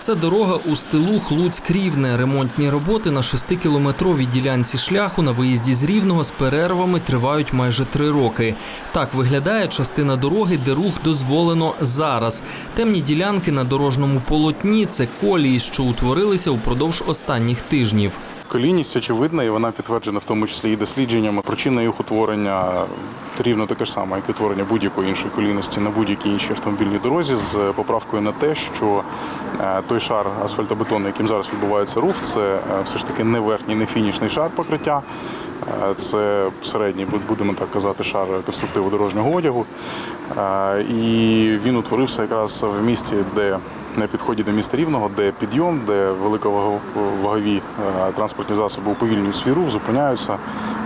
Це дорога у стилу Луцьк-Рівне. Ремонтні роботи на 6-кілометровій ділянці шляху на виїзді з Рівного з перервами тривають майже три роки. Так виглядає частина дороги, де рух дозволено зараз. Темні ділянки на дорожньому полотні це колії, що утворилися упродовж останніх тижнів. Колійність очевидна, і вона підтверджена в тому числі і дослідженнями. Причина їх утворення рівно таке ж саме, як утворення будь-якої іншої колійності на будь-якій іншій автомобільній дорозі, з поправкою на те, що е, той шар асфальтобетону, яким зараз відбувається рух, це е, все ж таки не верхній, не фінішний шар покриття. Е, Це середній, будемо так казати, шар конструктиву дорожнього одягу. Е, І він утворився якраз в місті, де на підході до міста Рівного, де підйом, де великовагові е, транспортні засоби уповільнюють свій рух, зупиняються,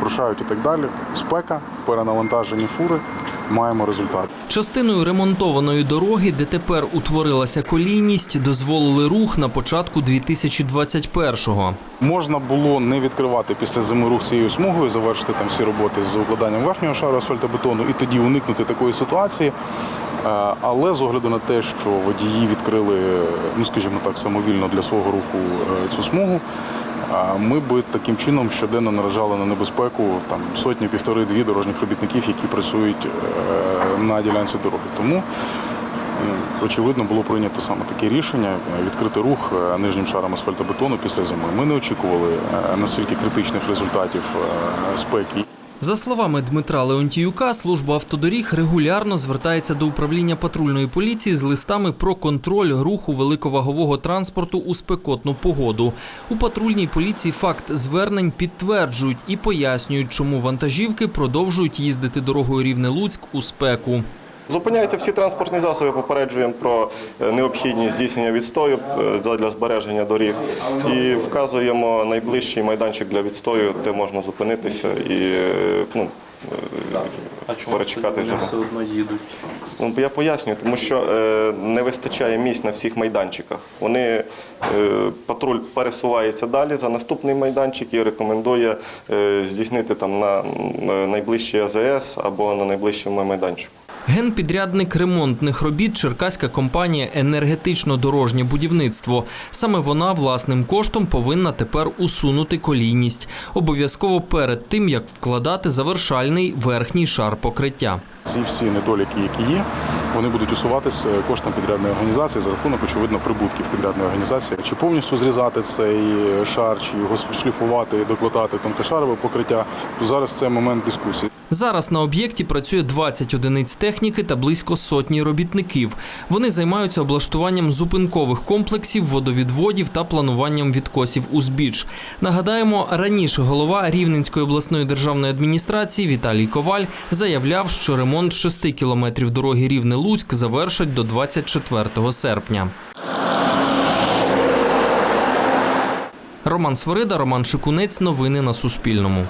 рушають і так далі. Спека, перенавантажені фури. Маємо результат. Частиною ремонтованої дороги, де тепер утворилася колійність, дозволили рух на початку 2021-го. Можна було не відкривати після зими рух цією смугою, завершити там всі роботи з укладанням верхнього шару асфальтобетону і тоді уникнути такої ситуації. Е, Але з огляду на те, що водії відкрили, ну скажімо так, самовільно для свого руху е, цю смугу, ми би таким чином щоденно наражали на небезпеку там сотні, півтори-дві дорожніх робітників, які працюють е, на ділянці дороги. Тому Е, Очевидно, було прийнято саме таке рішення е, відкрити рух нижнім шаром асфальтобетону після зими. Ми не очікували настільки критичних результатів спеки. За словами Дмитра Леонтіюка, служба автодоріг регулярно звертається до управління патрульної поліції з листами про контроль руху великовагового транспорту у спекотну погоду. У патрульній поліції факт звернень підтверджують і пояснюють, чому вантажівки продовжують їздити дорогою Рівне-Луцьк у спеку. Зупиняються всі транспортні засоби, попереджуємо про е, необхідність здійснення відстою е, для збереження доріг і вказуємо найближчий майданчик для відстою, де можна зупинитися і е, ну, е, перечекати вони життя. все одно їдуть? Ну, Я пояснюю, тому що не вистачає місць на всіх майданчиках. Вони патруль пересувається далі за наступний майданчик і рекомендує здійснити там на найближчий АЗС або на найближчому майданчику. Генпідрядник ремонтних робіт черкаська компанія енергетично-дорожнє будівництво. Саме вона власним коштом повинна тепер усунути колійність. Обов'язково перед тим як вкладати завершальний верхній шар покриття. Ці всі недоліки, які є, вони будуть усуватись е, коштом підрядної організації за рахунок, очевидно, прибутків підрядної організації. Чи повністю зрізати цей шар, чи його шліфувати і докладати тонкошарове покриття, то зараз це момент дискусії. Зараз на об'єкті працює 20 одиниць техніки та близько сотні робітників. Вони займаються облаштуванням зупинкових комплексів, водовідводів та плануванням відкосів узбіч. Нагадаємо, раніше голова Рівненської обласної державної адміністрації Віталій Коваль заявляв, що ремонт 6 кілометрів дороги Рівне-Луцьк завершать до 24 серпня. Роман Свирида, Роман Шикунець. Новини на Суспільному.